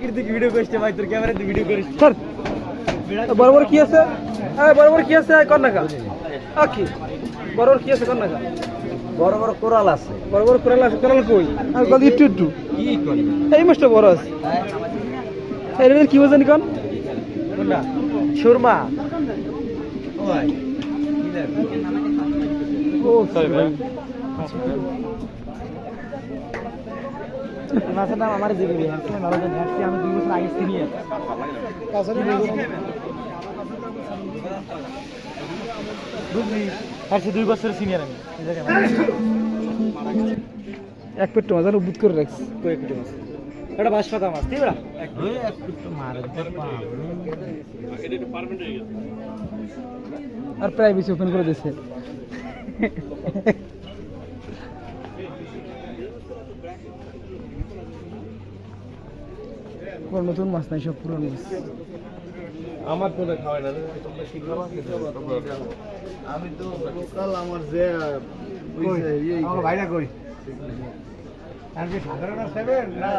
Video করছে ভাই তোর ক্যামেরাতে ভিডিও করিস। স্যার বড় বড় কি আছে? হ্যাঁ বড় বড় কি আছে? কর না কা? বড় বড় কি আছে কর না বড় বড় কোরাল আছে। বড় বড় কোরাল আছে কোরাল কই? আর গল একটু একটু কি করি এই মাছটা বড় আছে। এই কি ওজন কোন? কোনটা সুরমা। ওই। ও সরি ভাই মাছের নাম আমার জিবি ভালো জানি আমি দুই বছর আগে সিনিয়র। বুঝলি দুই বছর সিনিয়র আমি। এক পেট মাছ আর বুত করে রাখছি। কয়েক কোটি মাছ? এটা বাস পাতা মাছ একটু মার আর প্রায় বেশি ওপেন করে দিয়েছে। কোনো নতুন মাছ নাই সব পুরনো মাছ। আমার তো খাওয়াই না আমি তো লোকাল আমার যে আমার ভাইরা কই? আর কি ঠাকুরের সেভেন না